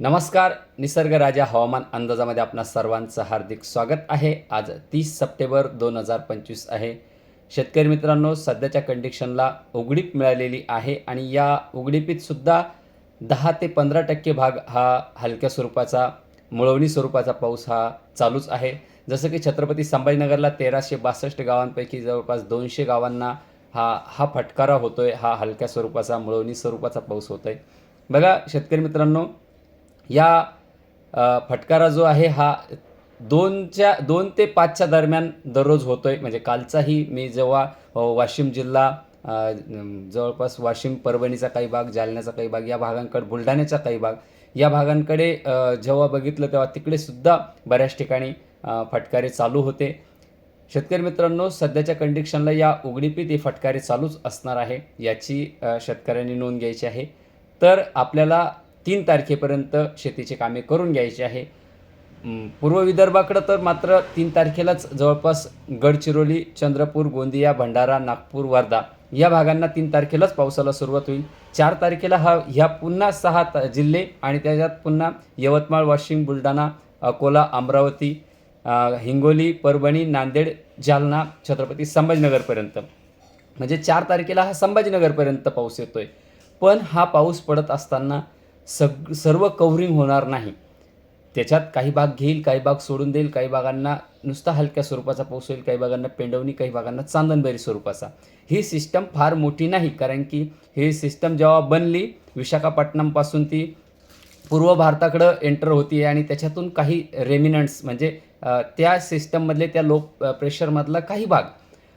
नमस्कार निसर्ग राजा हवामान अंदाजामध्ये आपणा सर्वांचं हार्दिक स्वागत आहे. आज तीस सप्टेंबर दोन हजार पंचवीस आहे. शेतकरी मित्रांनो सध्याच्या कंडिशनला उघडीप मिळालेली आहे आणि या उघडीपीतसुद्धा दहा ते पंधरा टक्के भाग हा हलक्या स्वरूपाचा मुळवणी स्वरूपाचा पाऊस हा चालूच आहे. जसं की छत्रपती संभाजीनगरला तेराशे बासष्ट गावांपैकी जवळपास दोनशे गावांना हा हा फटकारा होतोय हा हलक्या स्वरूपाचा मुळवणी स्वरूपाचा पाऊस होतोय. बघा शेतकरी मित्रांनो या फटकारा जो आहे हा दोनच्या दोन ते पाचच्या दरम्यान दररोज होतो आहे म्हणजे कालचाही मी जेव्हा वाशिम जिल्हा जवळपास वाशिम परभणीचा काही भाग जालन्याचा काही भाग या भागांकडे बुलढाण्याचा काही भाग या भागांकडे जेव्हा बघितलं तेव्हा तिकडेसुद्धा बऱ्याच ठिकाणी फटकारे चालू होते. शेतकरी मित्रांनो सध्याच्या कंडिशनला या उघडीपीत हे फटकारे चालूच असणार आहे याची शेतकऱ्यांनी नोंद घ्यायची आहे. तर आपल्याला तीन तारखेपर्यंत शेतीची कामे करून घ्यायची आहे. पूर्व विदर्भाकडं तर मात्र तीन तारखेलाच जवळपास गडचिरोली चंद्रपूर गोंदिया भंडारा नागपूर वर्धा या भागांना तीन तारखेलाच पावसाला सुरुवात होईल. चार तारखेला हा ह्या पुन्हा सहा त जिल्हे आणि त्याच्यात पुन्हा यवतमाळ वाशिम बुलढाणा अकोला अमरावती हिंगोली परभणी नांदेड जालना छत्रपती संभाजीनगरपर्यंत. म्हणजे चार तारखेला हा संभाजीनगरपर्यंत पाऊस येतोय. पण हा पाऊस पडत असताना सग सर्व कव्हरिंग होणार नाही. त्याच्यात काही भाग घेईल काही भाग सोडून देईल काही भागांना नुसता हलक्या स्वरूपाचा पाऊस होईल काही भागांना पेंडवणी काही भागांना चांदणबेरी स्वरूपाचा. ही सिस्टम फार मोठी नाही कारण की ही सिस्टम जेव्हा बनली विशाखापट्टणमपासून ती पूर्व भारताकडं एंटर होती आणि त्याच्यातून काही रेमिनंट्स म्हणजे त्या सिस्टममधले त्या लो प्रेशरमधला काही भाग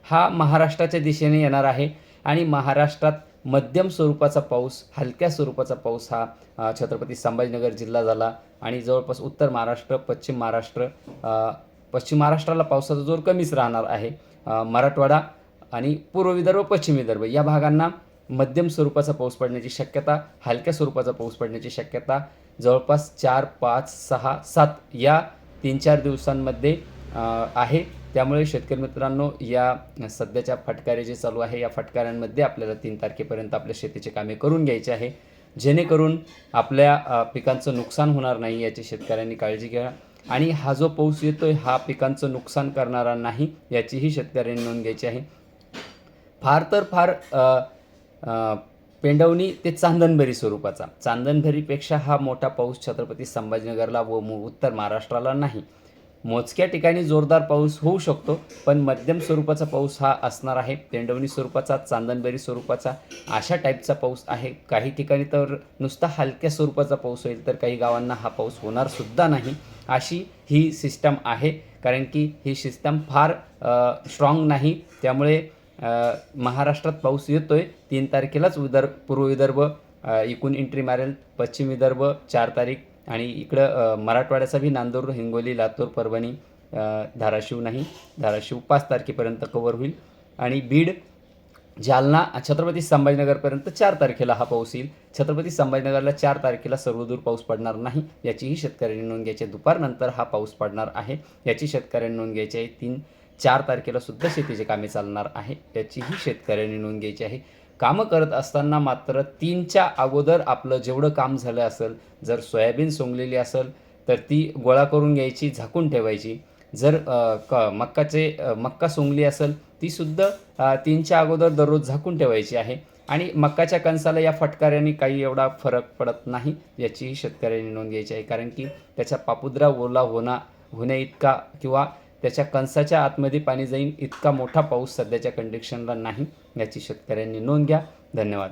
हा महाराष्ट्राच्या दिशेने येणार आहे. आणि महाराष्ट्रात मध्यम स्वरूपाचा पाऊस हलक्या स्वरूपाचा पाऊस हा छत्रपती संभाजीनगर जिल्हा झाला. आणि जवळपास उत्तर महाराष्ट्र पश्चिम महाराष्ट्र पश्चिम महाराष्ट्राला पावसाचा जोर कमीच राहणार आहे. मराठवाडा आणि पूर्व विदर्भ पश्चिम विदर्भ या भागांना मध्यम स्वरूपाचा पाऊस पडण्याची शक्यता हलक्या स्वरूपाचा पाऊस पडण्याची शक्यता जवळपास चार पाच सहा सात या तीन चार दिवसांमध्ये आहे. त्यामुळे शेतकरी मित्रांनो या सध्याच्या फटकारे जे चालू आहे. या फटकाऱ्यांमध्ये आपल्याला तीन तारखेपर्यंत आपल्या शेतीचे कामे करून घ्यायचे आहे. जेणेकरून आपल्या पिकांचं नुकसान होणार नाही याची शेतकऱ्यांनी काळजी घ्या. आणि हा जो पाऊस येतो आहे हा पिकांचं नुकसान करणारा नाही याचीही शेतकऱ्यांनी नोंद घ्यायची आहे. फार तर फार पेंडवणी ते चांदनभरी स्वरूपाचा. चांदनभरीपेक्षा हा मोठा पाऊस छत्रपती संभाजीनगरला व उत्तर महाराष्ट्राला नाही. मोजक्या ठिकाणी जोरदार पाऊस होऊ शकतो पण मध्यम स्वरूपाचा पाऊस हा असणार आहे. पेंडवणी स्वरूपाचा चांदनबेरी स्वरूपाचा अशा टाईपचा पाऊस आहे. काही ठिकाणी तर नुसता हलक्या स्वरूपाचा पाऊस होईल तर काही गावांना हा पाऊस होणारसुद्धा नाही. अशी ही सिस्टम आहे कारण की ही सिस्टम फार स्ट्रॉंग नाही. त्यामुळे महाराष्ट्रात पाऊस येतो आहे तीन तारखेलाच विदर्भ पूर्व विदर्भ एकूण एंट्री मारेल. पश्चिम विदर्भ चार तारीख आणि इकडं मराठवाड्याचा बी नांदूर हिंगोली लातूर परभणी धाराशिव नाही. धाराशिव पाच तारखेपर्यंत कव्हर होईल. आणि बीड जालना छत्रपती संभाजीनगरपर्यंत चार तारखेला हा पाऊस येईल. छत्रपती संभाजीनगरला चार तारखेला सर्वदूर पाऊस पडणार नाही. याचीही शेतकऱ्यांनी नोंद घ्यायची आहे. दुपारनंतर हा पाऊस पडणार आहे. याची शेतकऱ्यांनी नोंद घ्यायची आहे. तीन चार तारखेला सुद्धा शेतीचे कामे चालणार आहे. याचीही शेतकऱ्यांनी नोंद घ्यायची आहे. कामं करत असताना मात्र तीनच्या अगोदर आपलं जेवढं काम झालं असेल जर सोयाबीन सोंगलेली असेल तर ती गोळा करून घ्यायची झाकून ठेवायची. जर क मक्काचे मक्का सोंगली असेल तीसुद्धा तीनच्या अगोदर दररोज झाकून ठेवायची आहे. आणि मक्काच्या कणसाला या फटकाऱ्याने काही एवढा फरक पडत नाही याचीही शेतकऱ्यांनी नोंद घ्यायची आहे. कारण की त्याच्या पापुद्रा ओला होणा होण्याइतका किंवा त्याच्या कणसाच्या आतमध्ये पाणी जाईन. इतका मोठा पाऊस सध्याच्या कंडिशनला नाही याची शेतकऱ्यांनी नोंद घ्या. धन्यवाद.